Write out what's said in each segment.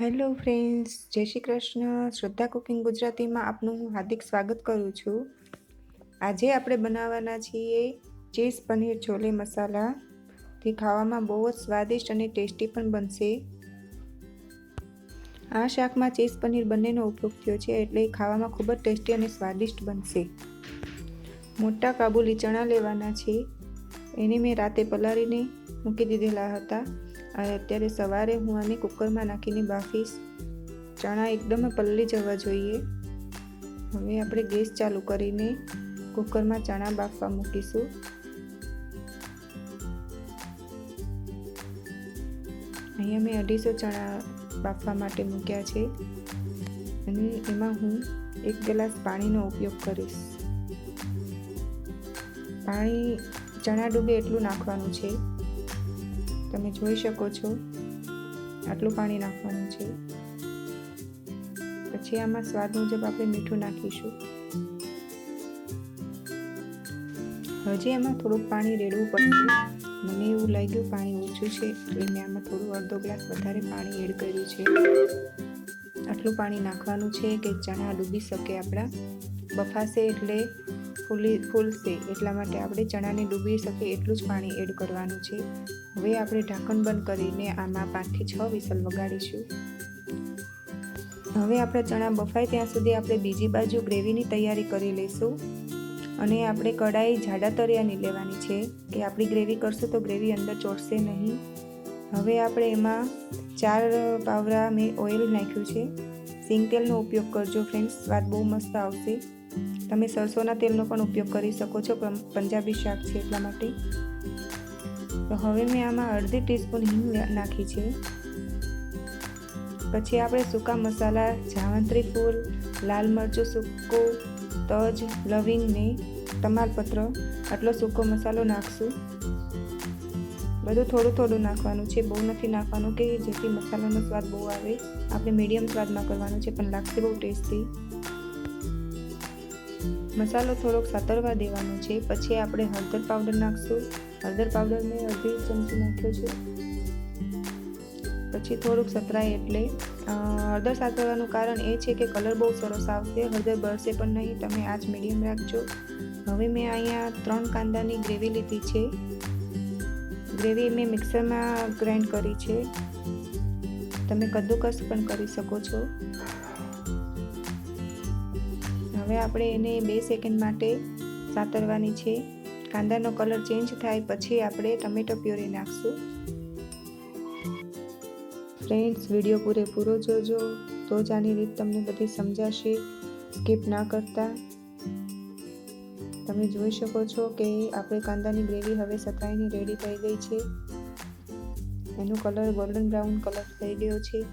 Hello friends, જય શ્રી કૃષ્ણ. શ્રદ્ધા cooking ગુજરાતીમાં આપનું હાર્દિક સ્વાગત કરું છું. આજે આપણે બનાવવાના છીએ ચીઝ પનીર છોલે મસાલા. તે ખાવામાં બહુ જ સ્વાદિષ્ટ અને ટેસ્ટી પણ બનશે. આ શાકમાં ચીઝ પનીર બંનેનો ઉપયોગ થયો છે એટલે ખાવામાં ખૂબ જ ટેસ્ટી અને સ્વાદિષ્ટ બનશે. મોટા કાબુલી ચણા લેવાના છે. એને મેં રાતે પલાળીને મૂકી દીધેલા હતા. અત્યારે સવારે હું આને કુકરમાં નાખીને બાફીશ. ચણા એકદમ પલળી જવા જોઈએ. હવે આપણે ગેસ ચાલુ કરીને કુકરમાં ચણા બાફવા મૂકીશું. અહીંયા મેં અઢીસો ચણા બાફવા માટે મૂક્યા છે. અને એમાં હું એક ગ્લાસ પાણીનો ઉપયોગ કરીશ. પાણી ચણા ડૂબે એટલું નાખવાનું છે. તમે જોઈ શકો છો. આટલું પાણી નાખવાનું છે. પછી આમાં સ્વાદ મુજબ આપણે મીઠું નાખીશું. હજી એમાં થોડુંક પાણી રેડવું પડશે. મને એવું લાગ્યું પાણી ઓછું છે, એટલે મેં આમાં થોડું અડધો ગ્લાસ વધારે પાણી એડ કર્યું છે. આટલું પાણી નાખવાનું છે કે ચણા ડૂબી શકે આપણા બફાશે એટલે ફૂલી ફૂલશે એટલા માટે આપણે ચણાને ડૂબી શકે એટલું જ પાણી એડ કરવાનું છે. હવે આપણે ઢાંકણ બંધ કરીને આમાં પાંચથી છ વિસલ વગાડીશું. હવે આપણા ચણા બફાય ત્યાં સુધી આપણે બીજી બાજુ ગ્રેવીની તૈયારી કરી લઈશું. અને આપણે કડાઈ જાડા તરિયાની લેવાની છે. કે આપણી ગ્રેવી કરશું તો ગ્રેવી અંદર ચોટશે નહીં. હવે આપણે એમાં ચાર પાવરા મેં ઓઇલ નાખ્યું છે. સિંગ તેલનો ઉપયોગ કરજો ફ્રેન્ડ્સ, સ્વાદ બહુ મસ્ત આવશે. તમે સરસોના તેલનો પણ ઉપયોગ કરી શકો છો પંજાબી શાક છે એટલા માટે. તો હવે મેં આમાં અડધી ટીસ્પૂન હિંગ નાખી છે. પછી આપણે સૂકા મસાલા, જાવંત્રી ફૂલ, લાલ મરચું, સૂકું તજ, લવિંગ ને તમાલપત્ર, આટલો સૂકો મસાલો નાખશું. બધું થોડું થોડું નાખવાનું છે, બહુ નથી નાખવાનું કે જેથી મસાલાનો સ્વાદ બહુ આવે. આપણે મીડિયમ સ્વાદમાં કરવાનું છે, પણ લાગશે બહુ ટેસ્ટી મસાલો થોડોક સાતરવા દેવાનો છે. પછી આપણે હળદર પાવડર નાખશું. હળદર પાવડર મેં અડધી ચમચી નાખ્યો છે. પછી થોડુંક સતરાય એટલે હળદર સાતરવાનું કારણ એ છે કે કલર બહુ સરસ આવશે. હળદર બળશે પણ નહીં. તમે આજ મીડિયમ રાખજો. હવે મેં અહીંયા ત્રણ કાંદાની ગ્રેવી લીધી છે. ગ્રેવી મેં મિક્સરમાં ગ્રાઇન્ડ કરી છે. તમે કદ્દુકસ પણ કરી શકો છો. હવે આપણે એને બે સેકન્ડ માટે સાતરવાની છે. કાંદાનો કલર ચેન્જ થાય પછી આપણે ટમેટો પ્યોરી નાખશું. ફ્રેન્ડ્સ વીડિયો પૂરેપૂરો જોજો. તો જ આની રીત તમને બધી સમજાશે. સ્કીપ ના કરતા. તમે જોઈ શકો છો કે આપણે કાંદાની ગ્રેવી હવે સતરાઈની રેડી થઈ ગઈ છે. એનો કલર ગોલ્ડન બ્રાઉન કલર થઈ ગયો છે.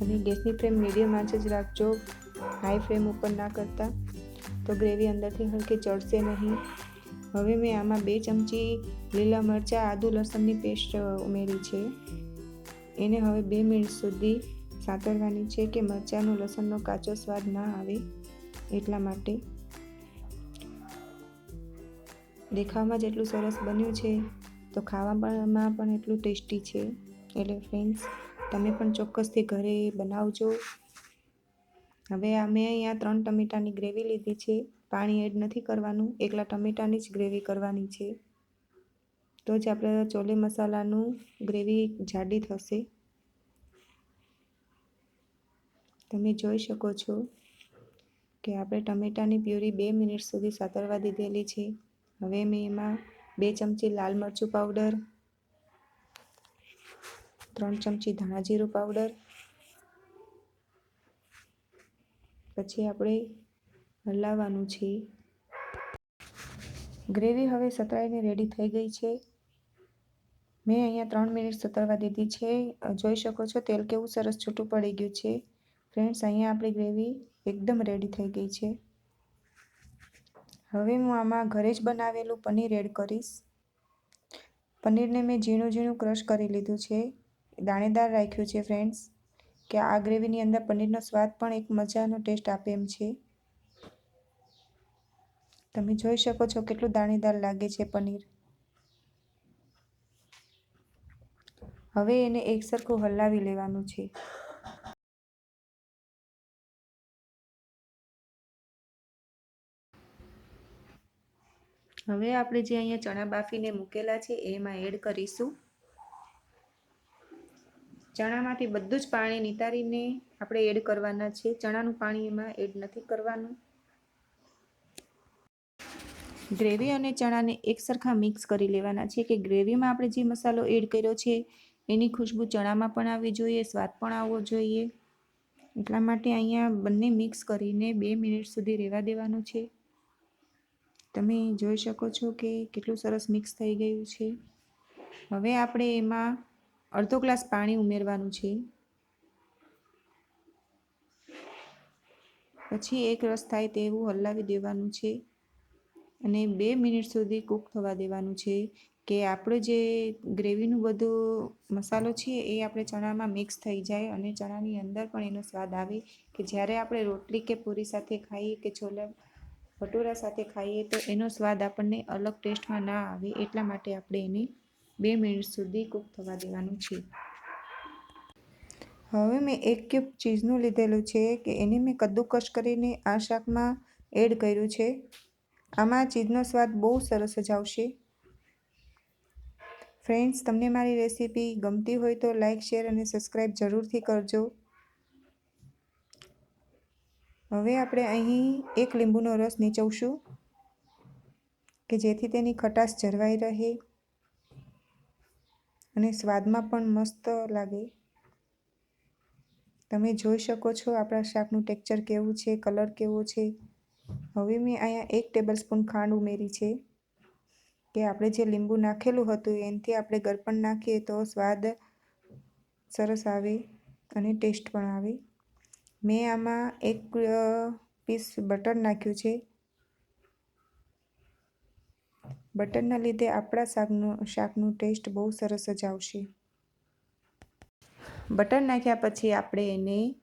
અને ગેસની ફ્લેમ મીડિયમ આંચ જ રાખજો. હાઈ ફ્લેમ ઉપર ના કરતા તો ગ્રેવી અંદરથી હલકી ચડશે નહીં. હવે મેં આમાં બે ચમચી લીલા મરચાં, આદુ, લસણની પેસ્ટ ઉમેરી છે. એને હવે બે મિનિટ સુધી સાતરવાની છે કે મરચાંનો, લસણનો કાચો સ્વાદ ના આવે એટલા માટે. દેખાવમાં જેટલું સરસ બન્યું છે તો ખાવામાં પણ એટલું ટેસ્ટી છે. એટલે ફ્રેન્ડ્સ તમે પણ ચોક્કસથી ઘરે બનાવજો. હવે મેં અહીંયા ત્રણ ટમેટાની ગ્રેવી લીધી છે. પાણી એડ નથી કરવાનું. એકલા ટમેટાની જ ગ્રેવી કરવાની છે. તો જ આપણે ચોલે મસાલાનું ગ્રેવી જાડી થશે. તમે જોઈ શકો છો કે આપણે ટમેટાની પ્યુરી બે મિનિટ સુધી સાતરવા દીધેલી છે. હવે મેં એમાં બે ચમચી લાલ મરચું પાવડર ત્રણ ચમચી ધાણા જીરું પાવડર. પછી આપણે હલાવવાનું છે. ગ્રેવી હવે સતરાઈને રેડી થઈ ગઈ છે. મેં અહીંયા ત્રણ મિનિટ સતરવા દીધી છે. જોઈ શકો છો તેલ કેવું સરસ છૂટું પડી ગયું છે. ફ્રેન્ડ્સ, અહીંયા આપણી ગ્રેવી એકદમ રેડી થઈ ગઈ છે. હવે હું આમાં ઘરે જ બનાવેલું પનીર એડ કરીશ. પનીરને મેં ઝીણું ઝીણું ક્રશ કરી લીધું છે. દાણેદાર રાખ્યું છે ફ્રેન્ડ્સ કે આ ગ્રેવીની અંદર પનીરનો સ્વાદ પણ એક મજાનો ટેસ્ટ આપે એમ છે. તમે જોઈ શકો છો કેટલું દાણેદાર લાગે છે પનીર. હવે એને એકસરખું હલાવી લેવાનું છે. હવે આપણે જે અહીંયા ચણા બાફીને મૂકેલા છે, એમાં એડ કરીશું. ચણામાંથી બધું જ પાણી નિતારીને આપણે એડ કરવાના છે. ચણાનું પાણી એમાં એડ નથી કરવાનું. ગ્રેવી અને ચણાને એકસરખા મિક્સ કરી લેવાના છે કે ગ્રેવીમાં આપણે જે મસાલો એડ કર્યો છે એની ખુશ્બુ ચણામાં પણ આવવી જોઈએ, સ્વાદ પણ આવવો જોઈએ. એટલા માટે અહીંયા બંને મિક્સ કરીને બે મિનિટ સુધી રહેવા દેવાનું છે. તમે જોઈ શકો છો કે કેટલું સરસ મિક્સ થઈ ગયું છે. હવે આપણે એમાં અડધો ગ્લાસ પાણી ઉમેરવાનું છે. પછી એક રસ થાય તેવું હલાવી દેવાનું છે અને બે મિનિટ સુધી કૂક થવા દેવાનું છે કે આપણો જે ગ્રેવીનું બધું મસાલો છે એ આપણે ચણામાં મિક્સ થઈ જાય અને ચણાની અંદર પણ એનો સ્વાદ આવે કે જ્યારે આપણે રોટલી કે પૂરી સાથે ખાઈએ કે છોલા ભટૂરા સાથે ખાઈએ તો એનો સ્વાદ આપણને અલગ ટેસ્ટમાં ના આવે એટલા માટે આપણે એને બે મિનિટ સુધી કૂક થવા દેવાનું છે. હવે મેં એક ક્યુબ ચીઝનું લીધેલું છે કે એને મેં કદ્દુકશ કરીને આ શાકમાં એડ કર્યું છે. આમાં ચીઝનો સ્વાદ બહુ સરસ જ આવશે. ફ્રેન્ડ્સ, તમને મારી રેસીપી ગમતી હોય તો લાઇક શેર અને સબસ્ક્રાઈબ જરૂરથી કરજો. હવે આપણે અહીં એક લીંબુનો રસ નીચવશું કે જેથી તેની ખટાશ જળવાઈ રહે. અને સ્વાદમાં પણ મસ્ત લાગે. તમે જોઈ શકો છો આપણા શાકનું ટેક્ચર કેવું છે, કલર કેવો છે. હવે મેં અહીંયા એક ટેબલ સ્પૂન ખાંડ ઉમેરી છે કે આપણે જે લીંબુ નાખેલું હતું એનાથી આપણે ગરપણ નાખીએ તો સ્વાદ સરસ આવે અને ટેસ્ટ પણ આવે. મેં આમાં એક પીસ બટર નાખ્યું છે. બટરના લીધે આપણા શાકનું શાકનું ટેસ્ટ બહુ સરસ જ આવશે. બટર નાખ્યા પછી આપણે એને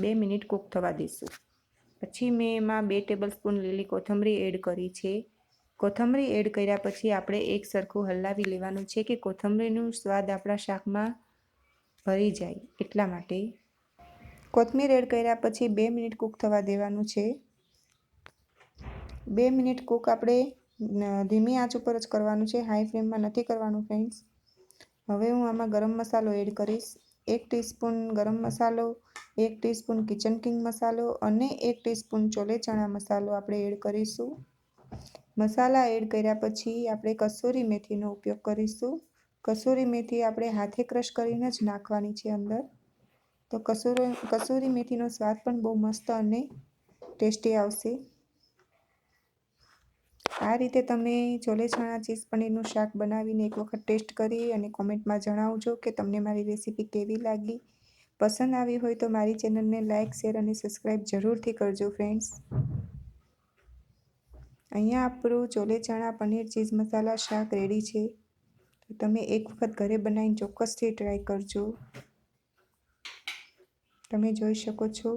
બે મિનિટ કૂક થવા દઈશું. પછી મેં એમાં બે ટેબલ સ્પૂન લીલી કોથમરી એડ કરી છે. કોથમરી એડ કર્યા પછી આપણે એક સરખું હલાવી લેવાનું છે કે કોથમરીનું સ્વાદ આપણા શાકમાં ભરી જાય એટલા માટે. કોથમીર એડ કર્યા પછી બે મિનિટ કૂક થવા દેવાનું છે. બે મિનિટ કૂક આપણે ધીમી આંચ ઉપર જ કરવાનું છે. હાઈ ફ્લેમમાં નથી કરવાનું, ફ્રેન્ડ્સ. હવે હું આમાં ગરમ મસાલો એડ કરીશ. એક ટીસ્પૂન ગરમ મસાલો, એક ટીસ્પૂન કિચન કિંગ મસાલો અને એક ટીસ્પૂન ચોલે ચણા મસાલો આપણે એડ કરીશું. મસાલા એડ કર્યા પછી આપણે કસૂરી મેથીનો ઉપયોગ કરીશું. કસૂરી મેથી આપણે હાથે ક્રશ કરીને જ નાખવાની છે અંદર. તો કસૂરી કસૂરી મેથીનો સ્વાદ પણ બહુ મસ્ત અને ટેસ્ટી આવશે. આ રીતે તમે ચોલે ચણા ચીઝ પનીરનું શાક બનાવીને એક વખત ટેસ્ટ કરી અને કોમેન્ટમાં જણાવજો કે તમને મારી રેસીપી કેવી લાગી. પસંદ આવી હોય તો મારી ચેનલને લાઇક શેર અને સબસ્ક્રાઈબ જરૂરથી કરજો ફ્રેન્ડ્સ. અહીંયા આપણું ચોલે ચણા પનીર ચીઝ મસાલા શાક રેડી છે. તો તમે એક વખત ઘરે બનાવીને ચોક્કસથી ટ્રાય કરજો. તમે જોઈ શકો છો.